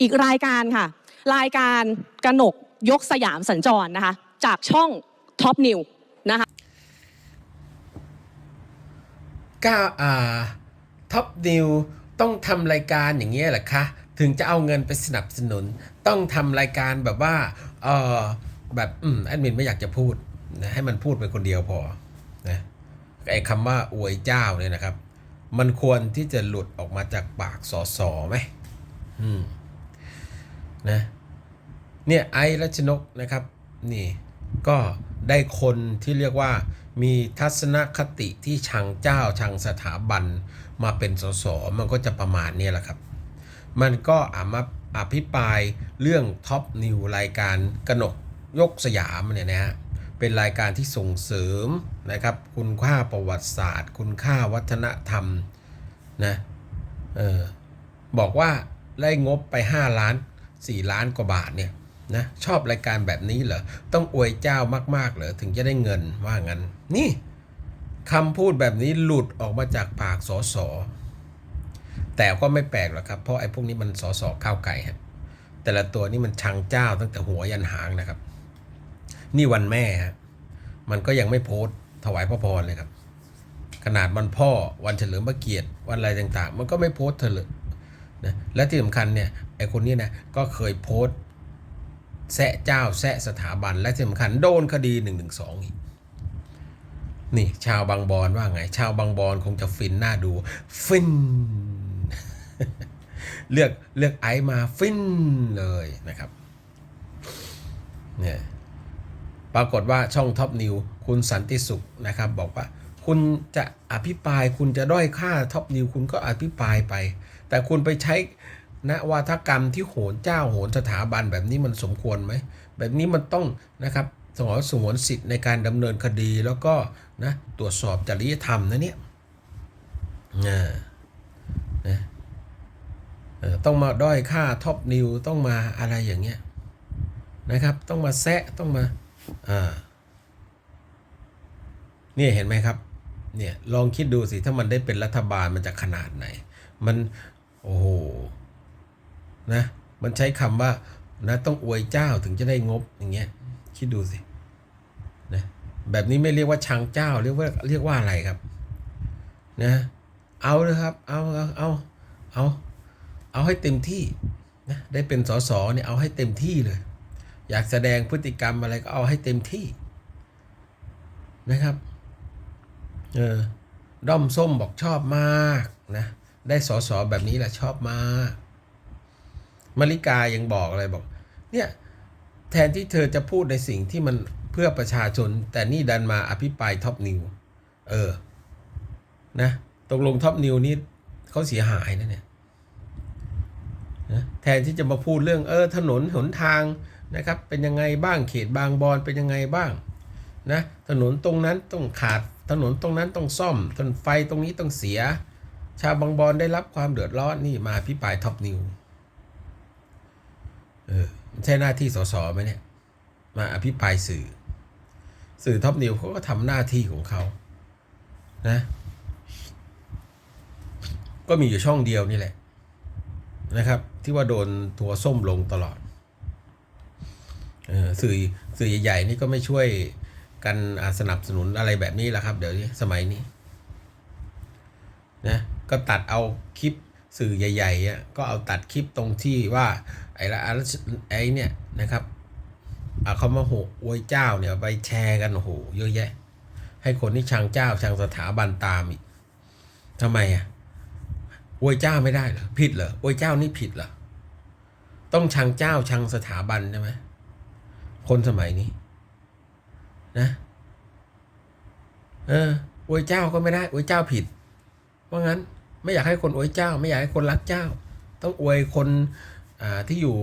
อีกรายการค่ะ รายการกนกยกสยามสัญจรนะคะ จากช่องท็อปนิวนะคะก้าอ่าท็อปนิวต้องทำรายการอย่างเงี้ยเหรอคะถึงจะเอาเงินไปสนับสนุน ต้องทำรายการแบบว่าเออแบบอืมแอดมินไม่อยากจะพูดนะให้มันพูดไปคนเดียวพอนะไอ้คำว่าอวยเจ้าเนี่ยนะครับ มันควรที่จะหลุดออกมาจากปากสอสอไหมอืม นะเนี่ยไอรัชนกนะครับนี่ก็ได้คนที่เรียกว่ามีทัศนคติที่ชังเจ้าชังสถาบันมาเป็นสสมันก็จะประมาณนี้แหละครับ มันก็อามาอภิปรายเรื่องท็อปนิวรายการกนกยกสยามเนี่ยนะฮะเป็นรายการที่ส่งเสริมนะครับ คุณค่าประวัติศาสตร์ คุณค่าวัฒนธรรมนะเออบอกว่าได้งบไป 5 ล้าน 4 ล้านกว่าบาทเนี่ยนะชอบรายการแบบนี้เหรอ ต้องอวยเจ้ามากๆเหรอ ถึงจะได้เงินว่างั้น นี่คำพูดแบบนี้หลุดออกมาจากปากสอสอแต่ก็ไม่แปลกหรอกครับ เพราะไอ้พวกนี้มันสอสอข้าวไก่ฮะแต่ละตัวนี่มันชังเจ้าตั้งแต่หัวยันหางนะครับ นี่วันแม่ฮะมันก็ยังไม่โพสต์ถวายพระพรเลยครับ ขนาดวันพ่อวันเฉลิมพระเกียรติวันอะไรต่างๆ มันก็ไม่โพสต์เธอเลย นะและที่สำคัญเนี่ยไอ้คนนี้นะก็เคยโพสต์แซะเจ้าแซะสถาบัน และที่สำคัญโดนคดี1นึอีกนี่ชาวบางบอนว่าไง ชาวบางบอนคงจะฟินหน้าดู ฟิน เลือกเลือกไอซ์มาฟินเลยนะครับเนี่ยปรากฏว่าช่องท็อปนิวคุณสันติสุขนะครับ บอกว่า คุณจะอภิปรายคุณจะด้อยค่าท็อปนิวคุณก็อภิปรายไป แต่คุณไปใช้นวาทกรรมที่โหนเจ้าโหนสถาบันแบบนี้มันสมควรไหม แบบนี้มันต้องนะครับสงวนสงวนสิทธิ์ในการดำเนินคดีแล้วก็นะตรวจสอบจริยธรรมนะเนี่ยนะเอ่อต้องมาด้อยค่าท็อปนิวต้องมาอะไรอย่างเงี้ยนะครับ ต้องมาแซะต้องมาอ่าเนี่ยเห็นไหมครับเนี่ยลองคิดดูสิถ้ามันได้เป็นรัฐบาลมันจะขนาดไหน มัน โอ้โหนะมันใช้คำว่านะต้องอวยเจ้าถึงจะได้งบอย่างเงี้ยคิดดูสินะแบบนี้ไม่เรียกว่าชังเจ้าเรียกว่าเรียกว่าอะไรครับนะเอาเลยครับเอาเอาเอาเอาเอาให้เต็มที่นะได้เป็นสสเนี่ยเอาให้เต็มที่เลย อยากแสดงพฤติกรรมอะไรก็เอาให้เต็มที่นะครับเออด้อมส้มบอกชอบมากนะ ได้สอสอแบบนี้แหละชอบมากมาริกายังบอกอะไรบอก เนี่ยแทนที่เธอจะพูดในสิ่งที่มันเพื่อประชาชน แต่นี่ดันมาอภิปรายท็อปนิวเออ นะตกลงท็อปนิวนี่เขาเสียหายนะเนี่ยนะแทนที่จะมาพูดเรื่องเออถนนหนทางนะครับ เป็นยังไงบ้างเขตบางบอนเป็นยังไงบ้างนะถนนตรงนั้นต้องขาดถนนตรงนั้นต้องซ่อมถนนไฟตรงนี้ต้องเสีย ชาวบางบอนได้รับความเดือดร้อนนี่มาพิปรายท็อปนิวเออมันใช่หน้าที่สสไหมเนี่ย มาอภิปรายสื่อ สื่อท็อปนิวเขาก็ทำหน้าที่ของเขานะก็มีอยู่ช่องเดียวนี่แหละ นะครับ ที่ว่าโดนทัวร์ส้มลงตลอดเออสื่อสื่อใหญ่ๆนี่ก็ไม่ช่วยกันสนับสนุนอะไรแบบนี้แหละครับ เดี๋ยวนี้สมัยนี้นะ ก็ตัดเอาคลิปสื่อใหญ่ๆอะก็เอาตัดคลิปตรงที่ว่าไอ้ละไอ้เนี่ยนะครับเอาเขามาโหอวยเจ้าเนี่ยไปแชร์กันโอ้โหเยอะแยะ ให้คนที่ชังเจ้าชังสถาบันตามอีกทำไมอะอวยเจ้าไม่ได้เหรอผิดเหรออวยเจ้านี่ผิดเหรอต้องชังเจ้าชังสถาบันใช่ไหมคนสมัยนี้ นะเอออวยเจ้าก็ไม่ได้อวยเจ้าผิด เพราะงั้น ไม่อยากให้คนอวยเจ้า ไม่อยากให้คนรักเจ้า ต้องอวยคนที่อยู่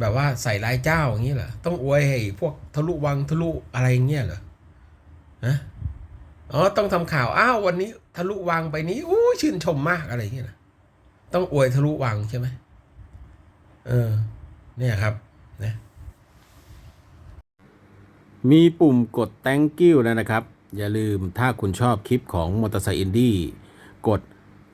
แบบว่าใส่ร้ายเจ้าอย่างนี้เหรอต้องอวยให้พวกทะลุวังทะลุอะไรอย่างเงี้ยเหรอนะอ๋อต้องทำข่าวอ้าววันนี้ทะลุวังไปนี้อู้ชื่นชมมากอะไรอย่างเงี้ยนะต้องอวยทะลุวังใช่ไหมเออเนี่ยครับนะมีปุ่มกด thank you แล้วนะครับ อย่าลืมถ้าคุณชอบคลิปของมอเตอร์ไซค์อินดี้กด